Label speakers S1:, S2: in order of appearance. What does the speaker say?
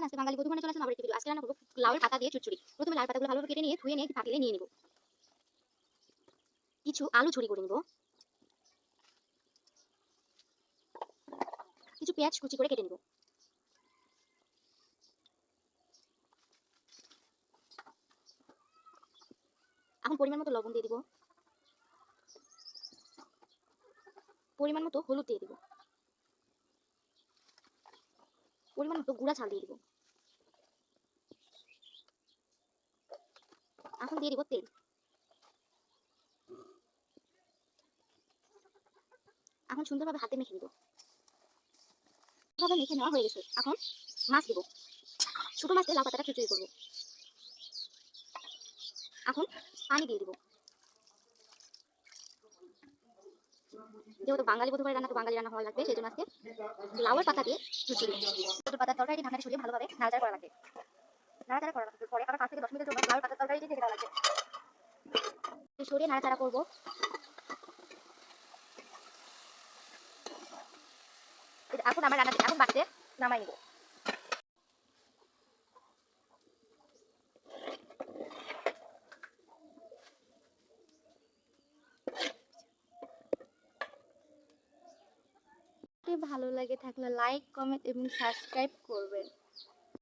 S1: Everyone আজকে বাঙালি বধূ মানে চলে আসলাম আবার একটি ভিডিও আজকে রান্না করব লাউয়ের পাতা দিয়ে চচ্চড়ি প্রথমে লাউয়ের পাতাগুলো ভালোভাবে কেটে নিয়ে ধুয়ে নিয়ে পাতিলে নিয়ে নিব। কিছু আলু ছড়ি করে নিব। কিছু পেঁয়াজ কুচি করে কেটে নিব। এখন পরিমাণ মতো লবণ দিয়ে দিব। পরিমাণ মতো হলুদ দিয়ে দিব। পরিমাণ মতো গুঁড়া ঝাল দিয়ে দিব। এখন দিয়ে দিব তেল। এখন সুন্দরভাবে হাতে মেখে নিব। ভাবে মেখে নেওয়া হয়ে গেছে। এখন মাছ দিব। ছোট মাছ দিয়ে লাউ পাতাটা চুচুরি করব। এখন পানি দিয়ে দিব। যেহেতু বাঙালি বোধ করে রান্না তো বাঙালি রান্না হওয়া লাগবে, সেই জন্য আজকে লাউয়ের পাতা দিয়ে দুটো পাতার তরকারি ঢাকনাটি সরিয়ে ভালোভাবে নাড়াচাড়া করা লাগবে নাড়াচাড়া করা লাগবে পরে আবার পাঁচ থেকে দশ মিনিটের জন্য লাল পাতার তরকারিটি ঢেকে দেওয়া লাগবে সরিয়ে নাড়াচাড়া করব। এখন আমার রান্না এখন বাড়তে নামাই নিব।
S2: ভালো লাগে থাকলে লাইক কমেন্ট এবং সাবস্ক্রাইব করবেন।